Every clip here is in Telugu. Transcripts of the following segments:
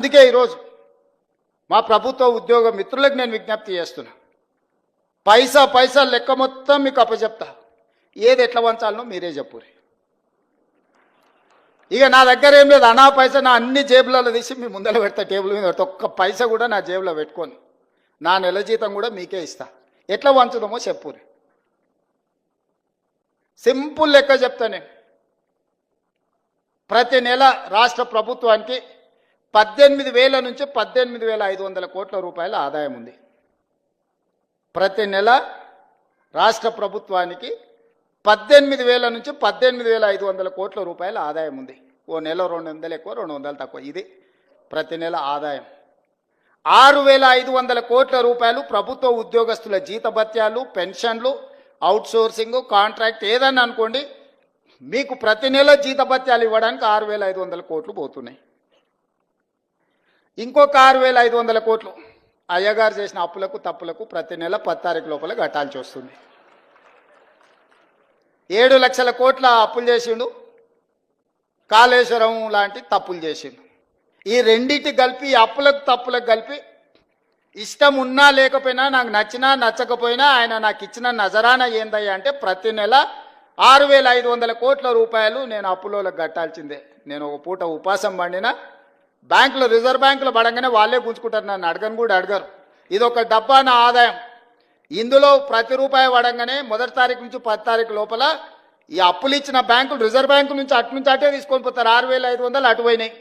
అందుకే ఈరోజు మా ప్రభుత్వ ఉద్యోగ మిత్రులకు నేను విజ్ఞప్తి చేస్తున్నా. పైసా పైసా లెక్క మొత్తం మీకు అప్పచెప్తా. ఏది ఎట్లా వంచాలనో మీరే చెప్పురి ఇక నా దగ్గర ఏం లేదు అనా పైసా నా అన్ని జేబులలో తీసి మీ ముందర పెడతా టేబుల్ మీద పెడతా. ఒక్క పైసా కూడా నా జేబులో పెట్టుకొని. నా నెల జీతం కూడా మీకే ఇస్తా. ఎట్లా వంచుదామో చెప్పురి సింపుల్ లెక్క చెప్తా నేను. ప్రతి నెల రాష్ట్ర ప్రభుత్వానికి పద్దెనిమిది వేల నుంచి పద్దెనిమిది వేల ఐదు వందల కోట్ల రూపాయల ఆదాయం ఉంది. ప్రతి నెల రాష్ట్ర ప్రభుత్వానికి పద్దెనిమిది వేల నుంచి పద్దెనిమిది వేల ఐదు వందల కోట్ల రూపాయల ఆదాయం ఉంది. ఓ నెల రెండు వందలు ఎక్కువ రెండు వందలు తక్కువ. ఇది ప్రతి నెల ఆదాయం. ఆరు వేల ఐదు వందల కోట్ల రూపాయలు ప్రభుత్వ ఉద్యోగస్తుల జీతభత్యాలు పెన్షన్లు అవుట్సోర్సింగ్ కాంట్రాక్ట్ ఏదన్నా అనుకోండి మీకు ప్రతి నెల జీతభత్యాలు ఇవ్వడానికి ఆరు వేల ఐదు వందల కోట్లు పోతున్నాయి. ఇంకొక ఆరు వేల ఐదు వందల కోట్లు అయ్యగారు చేసిన అప్పులకు తప్పులకు ప్రతి నెల పది తారీఖు లోపల కట్టాల్సి వస్తుంది. ఏడు లక్షల కోట్ల అప్పులు చేసిండు. కాళేశ్వరం లాంటి తప్పులు చేసిండు. ఈ రెండింటి కలిపి అప్పులకు తప్పులకు కలిపి ఇష్టం ఉన్నా లేకపోయినా నాకు నచ్చినా నచ్చకపోయినా ఆయన నాకు ఇచ్చిన నజరాన ఏందయ్యా అంటే ప్రతి నెల ఆరు వేల ఐదు వందల కోట్ల రూపాయలు నేను అప్పులోలకు కట్టాల్సిందే. నేను ఒక పూట ఉపాసం పండినా బ్యాంకులో రిజర్వ్ బ్యాంకులో పడంగానే వాళ్ళే గుంజుకుంటారు నన్ను. అడగను కూడా అడగరు. ఇది ఒక డబ్బా నా ఆదాయం. ఇందులో ప్రతి రూపాయి పడంగానే మొదటి తారీఖు నుంచి పది తారీఖు లోపల ఈ అప్పులు ఇచ్చిన బ్యాంకులు రిజర్వ్ బ్యాంకు నుంచి అటు నుంచి అటే తీసుకొని పోతారు. ఆరు వేల ఐదు వందలు అటు పోయినాయి.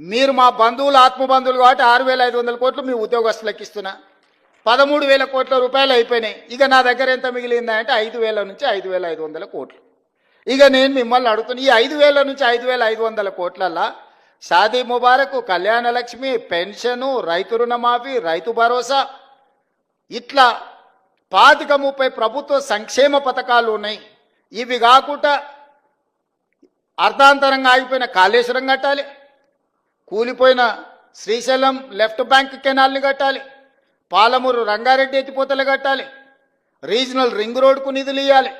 మీరు మా బంధువులు ఆత్మ బంధువులు కాబట్టి ఆరు వేల ఐదు వందల కోట్లు మీ ఉద్యోగస్తులకు ఇస్తున్నా. పదమూడు వేల కోట్ల రూపాయలు అయిపోయినాయి. ఇక నా దగ్గర ఎంత మిగిలిందా అంటే ఐదు వేల నుంచి ఐదు వేల ఐదు వందల కోట్లు. ఇక నేను మిమ్మల్ని అడుగుతున్నా ఈ ఐదు వేల నుంచి ఐదు వేల ఐదు వందల కోట్లల్లా షాదీ ముబారకు కళ్యాణ లక్ష్మి పెన్షను రైతు రుణమాఫీ రైతు భరోసా. ఇట్లా పాతిక ముప్పై ప్రభుత్వ సంక్షేమ పథకాలు ఉన్నాయి. ఇవి కాకుండా అర్ధాంతరంగా ఆగిపోయిన కాళేశ్వరం కట్టాలి. కూలిపోయిన శ్రీశైలం లెఫ్ట్ బ్యాంక్ కెనాల్ని కట్టాలి. పాలమూరు రంగారెడ్డి ఎత్తిపోతలు కట్టాలి. రీజనల్ రింగ్ రోడ్కు నిధులు ఇవ్వాలి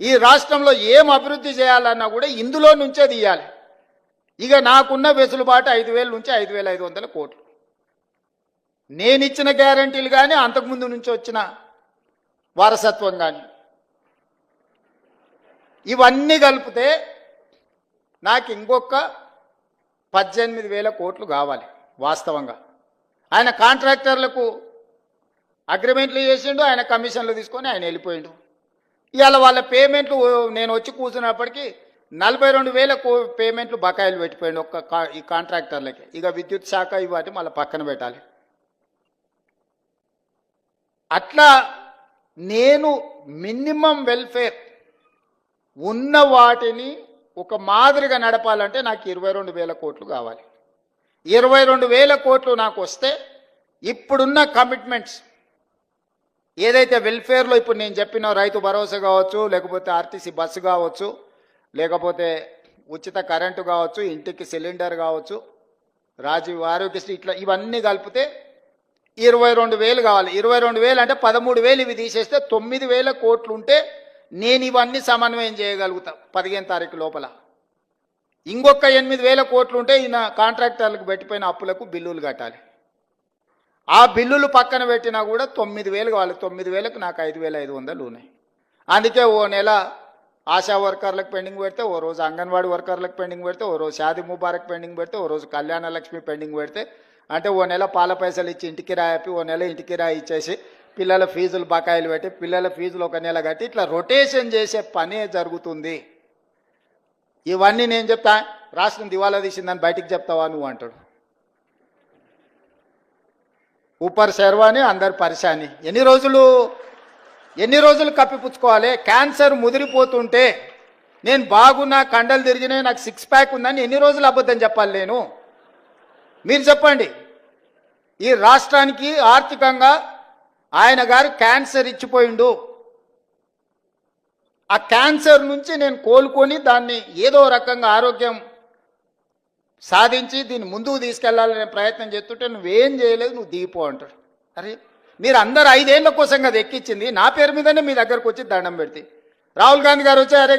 ఈ రాష్ట్రంలో ఏం అభివృద్ధి చేయాలన్నా కూడా ఇందులో నుంచే తీయాలి. ఇక నాకున్న వెసులుబాటు ఐదు వేల నుంచి ఐదు వేల ఐదు వందల కోట్లు. నేను ఇచ్చిన గ్యారంటీలు కానీ అంతకుముందు నుంచి వచ్చిన వారసత్వం కానీ ఇవన్నీ కలిపితే నాకు ఇంకొక పద్దెనిమిది వేల కోట్లు కావాలి వాస్తవంగా. ఆయన కాంట్రాక్టర్లకు అగ్రిమెంట్లు చేసిండు ఆయన కమిషన్లు తీసుకొని ఆయన వెళ్ళిపోయిండు. ఇవాళ వాళ్ళ పేమెంట్లు నేను వచ్చి కూర్చున్నప్పటికీ నలభై రెండు వేల కో- పేమెంట్లు బకాయిలు పెట్టిపోయిండు ఒక్క కా- ఈ కాంట్రాక్టర్లకి. ఇక విద్యుత్ శాఖ ఇవాటి మళ్ళీ పక్కన పెట్టాలి. అట్లా నేను మినిమం వెల్ఫేర్ ఉన్న వాటిని ఒక మాదిరిగా నడపాలంటే నాకు ఇరవై రెండు వేల కోట్లు కావాలి. ఇరవై రెండు వేల కోట్లు నాకు వస్తే ఇప్పుడున్న కమిట్మెంట్స్ ఏదైతే వెల్ఫేర్లో ఇప్పుడు నేను చెప్పిన రైతు భరోసా కావచ్చు లేకపోతే ఆర్టీసీ బస్సు కావచ్చు లేకపోతే ఉచిత కరెంటు కావచ్చు ఇంటికి సిలిండర్ కావచ్చు రాజీవ్ ఆరోగ్యశ్రీ ఇట్లా ఇవన్నీ కలిపితే ఇరవై రెండు వేలు కావాలి. ఇరవై రెండు వేలు అంటే పదమూడు వేలు ఇవి తీసేస్తే తొమ్మిది వేల కోట్లు ఉంటే నేను ఇవన్నీ సమన్వయం చేయగలుగుతా పదిహేను తారీఖు లోపల. ఇంకొక ఎనిమిది వేల కోట్లు ఉంటే ఈయన కాంట్రాక్టర్లకు పెట్టిపోయిన అప్పులకు బిల్లులు కట్టాలి. ఆ బిల్లులు పక్కన పెట్టినా కూడా తొమ్మిది వేలు కావాలి. తొమ్మిది వేలకు నాకు ఐదు వేల ఐదు వందలు ఉన్నాయి. అందుకే ఓ నెల ఆశా వర్కర్లకు పెండింగ్ పెడితే ఓ రోజు అంగన్వాడీ వర్కర్లకు పెండింగ్ పెడితే ఓ రోజు షాది ముబారక్ పెండింగ్ పెడితే ఓ రోజు కళ్యాణ లక్ష్మి పెండింగ్ పెడితే అంటే ఓ నెల పాల పైసలు ఇచ్చి ఇంటికి రాయపి ఓ నెల ఇంటికి రాయి ఇచ్చేసి పిల్లల ఫీజులు బకాయిలు పెట్టి పిల్లల ఫీజులు ఒక నెల కట్టి ఇట్లా రొటేషన్ చేసే పనే జరుగుతుంది. ఇవన్నీ నేను చెప్తా రాష్ట్రం దివాలా తీసిందని బయటికి చెప్తావా నువ్వు అంటాడు. ఊపర్ శర్వాని అందరు పరిశాని. ఎన్ని రోజులు ఎన్ని రోజులు కప్పిపుచ్చుకోవాలి? క్యాన్సర్ ముదిరిపోతుంటే నేను బాగున్నా కండలు తిరిగినాయి నాకు సిక్స్ ప్యాక్ ఉందని ఎన్ని రోజులు అబద్ధం చెప్పాలి నేను? మీరు చెప్పండి. ఈ రాష్ట్రానికి ఆర్థికంగా ఆయన గారు క్యాన్సర్ ఇచ్చిపోయిండు. ఆ క్యాన్సర్ నుంచి నేను కోలుకొని దాన్ని ఏదో రకంగా ఆరోగ్యం సాధించి దీన్ని ముందుకు తీసుకెళ్ళాలనే ప్రయత్నం చేస్తుంటే నువ్వేం చేయలేదు నువ్వు దిగిపో అంటాడు. అరే మీరు అందరు ఐదేళ్ళ కోసం కదా ఎక్కించింది నా పేరు మీదనే మీ దగ్గరకు వచ్చి దండం పెడితే. రాహుల్ గాంధీ గారు వచ్చి అరే